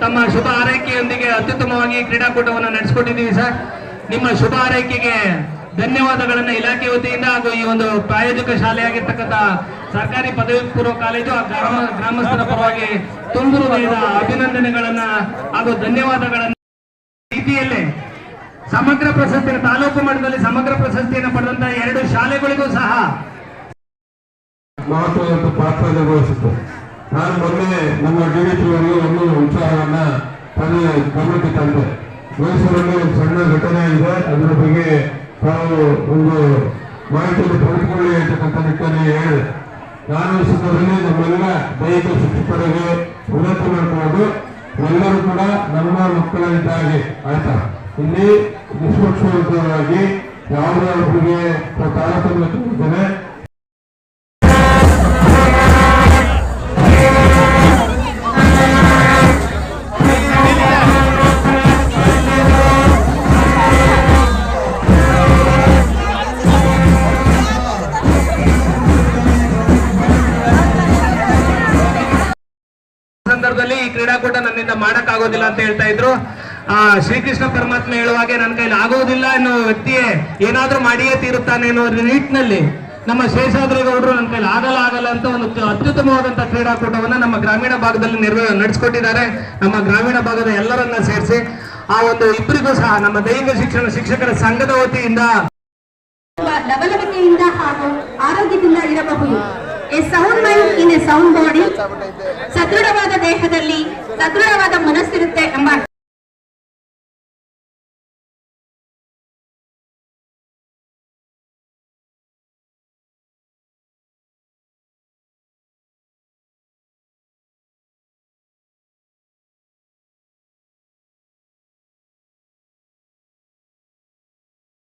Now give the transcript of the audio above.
ತಮ್ಮ ಶುಭ ಆರೈಕೆಯೊಂದಿಗೆ ಅತ್ಯುತ್ತಮವಾಗಿ ಕ್ರೀಡಾಕೂಟವನ್ನು ನಡೆಸಿಕೊಟ್ಟಿದ್ದೀವಿ ಸರ್. ನಿಮ್ಮ ಶುಭ ಆರೈಕೆಗೆ ಧನ್ಯವಾದಗಳನ್ನು ಇಲಾಖೆ ವತಿಯಿಂದ ಹಾಗೂ ಈ ಒಂದು ಪ್ರಾಯೋಜಕ ಶಾಲೆಯಾಗಿರ್ತಕ್ಕಂಥ ಸರ್ಕಾರಿ ಪದವಿ ಪೂರ್ವ ಕಾಲೇಜು ಗ್ರಾಮ ಗ್ರಾಮಸ್ಥರ ಪರವಾಗಿ ತುಂಬು ಹೃದಯದ ಅಭಿನಂದನೆಗಳನ್ನ ಹಾಗೂ ಧನ್ಯವಾದಗಳನ್ನ ರೀತಿಯಲ್ಲೇ ಸಮಗ್ರ ಪ್ರಶಸ್ತಿಯನ್ನು ತಾಲೂಕು ಮಟ್ಟದಲ್ಲಿ ಸಮಗ್ರ ಪ್ರಶಸ್ತಿಯನ್ನು ಪಡೆದಂತ ಎರಡು ಶಾಲೆಗಳಿಗೂ ಸಹ ಮಹತ್ವದ ಪಾತ್ರ ನಿರ್ವಹಿಸಿತು ನಾನು ಮೊನ್ನೆ ನಮ್ಮ ಡಿ ಡಿ ಅವರಿಗೆ ಒಂದು ವಿಚಾರವನ್ನ ತನ್ನ ಗಮನಕ್ಕೆ ತಂದೆ. ಮೈಸೂರಲ್ಲಿ ಒಂದು ಸಣ್ಣ ಘಟನೆ ಇದೆ. ಅದರ ಬಗ್ಗೆ ತಾವು ಒಂದು ಮಾಹಿತಿಯನ್ನು ಪಡೆದುಕೊಳ್ಳಿ ಅಂತಕ್ಕಂಥ ನಿಟ್ಟಿನಲ್ಲಿ ಹೇಳಿದೆ. ನಾನು ಸಂದರ್ಭದಲ್ಲಿ ನಮ್ಮೆಲ್ಲ ದೈಹಿಕ ಶಿಕ್ಷಕರಿಗೆ ವಿನಂತಿ ಮಾಡಿಕೊಂಡು ಎಲ್ಲರೂ ಕೂಡ ನಮ್ಮ ಮಕ್ಕಳಿದ್ದಾಗಿ, ಆಯ್ತಾ? ಇಲ್ಲಿ ನಿಷ್ಪಕ್ಷವಾಗಿ ಯಾವುದೇ ಒಬ್ಬರಿಗೆ ತಾರತಮ್ಯ ಕ್ರೀಡಾಕೂಟ ನನ್ನಿಂದ ಮಾಡಕ್ಕಾಗೋದಿಲ್ಲ ಅಂತ ಹೇಳ್ತಾ ಇದ್ರು. ಆ, ಶ್ರೀಕೃಷ್ಣ ಪರಮಾತ್ಮ ಹೇಳುವಾಗೆ ನನ್ನ ಕೈಲಿ ಆಗೋದಿಲ್ಲ ಅನ್ನೋ ವ್ಯಕ್ತಿಯೇ ಏನಾದ್ರೂ ಮಾಡಿಯೇ ತೀರುತ್ತಾನೆ ಅನ್ನೋ ನಿಟ್ಟಿನಲ್ಲಿ ನಮ್ಮ ಶೇಷಾದ್ರೇಗೌಡರು ನನ್ನ ಕೈಲಿ ಆಗಲ್ಲ ಆಗಲ್ಲ ಅಂತ ಒಂದು ಅತ್ಯುತ್ತಮವಾದಂತಹ ಅತ್ಯುತ್ತಮವಾದಂತ ಕ್ರೀಡಾಕೂಟವನ್ನ ನಮ್ಮ ಗ್ರಾಮೀಣ ಭಾಗದಲ್ಲಿ ನಿರ್ವ ನಡೆಸ್ಕೊಟ್ಟಿದ್ದಾರೆ. ನಮ್ಮ ಗ್ರಾಮೀಣ ಭಾಗದ ಎಲ್ಲರನ್ನ ಸೇರಿಸಿ ಆ ಒಂದು ಇಬ್ಬರಿಗೂ ಸಹ ನಮ್ಮ ದೈಹಿಕ ಶಿಕ್ಷಣ ಶಿಕ್ಷಕರ ಸಂಘದ ವತಿಯಿಂದ ಲವಲವಿಕೆಯಿಂದ ಹಾಗೂ a sound mind in a sound body ಸದೃಢವಾದ ದೇಹದಲ್ಲಿ ಸದೃಢವಾದ ಮನಸ್ಸಿರುತ್ತೆ